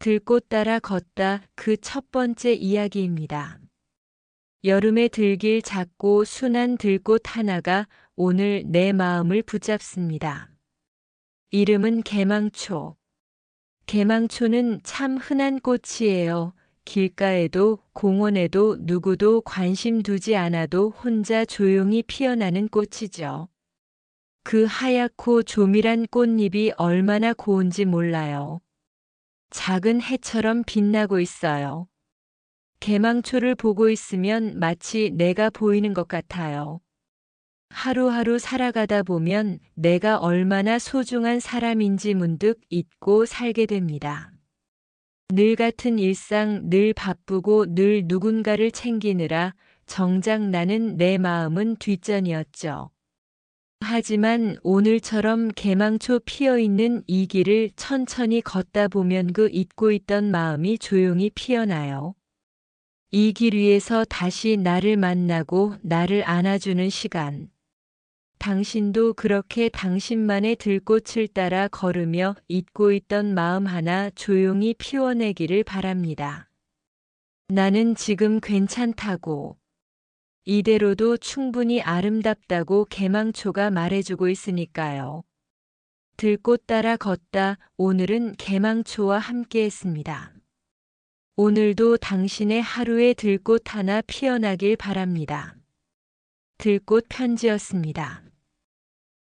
들꽃 따라 걷다 그 첫 번째 이야기입니다. 여름에 들길 작고 순한 들꽃 하나가 오늘 내 마음을 붙잡습니다. 이름은 개망초. 개망초는 참 흔한 꽃이에요. 길가에도 공원에도 누구도 관심 두지 않아도 혼자 조용히 피어나는 꽃이죠. 그 하얗고 조밀한 꽃잎이 얼마나 고운지 몰라요. 작은 해처럼 빛나고 있어요. 개망초를 보고 있으면 마치 내가 보이는 것 같아요. 하루하루 살아가다 보면 내가 얼마나 소중한 사람인지 문득 잊고 살게 됩니다. 늘 같은 일상, 늘 바쁘고 늘 누군가를 챙기느라 정작 나는 내 마음은 뒷전이었죠. 하지만 오늘처럼 개망초 피어 있는 이 길을 천천히 걷다 보면 그 잊고 있던 마음이 조용히 피어나요. 이 길 위에서 다시 나를 만나고 나를 안아주는 시간. 당신도 그렇게 당신만의 들꽃을 따라 걸으며 잊고 있던 마음 하나 조용히 피워내기를 바랍니다. 나는 지금 괜찮다고. 이대로도 충분히 아름답다고 개망초가 말해주고 있으니까요. 들꽃 따라 걷다 오늘은 개망초와 함께 했습니다. 오늘도 당신의 하루에 들꽃 하나 피어나길 바랍니다. 들꽃 편지였습니다.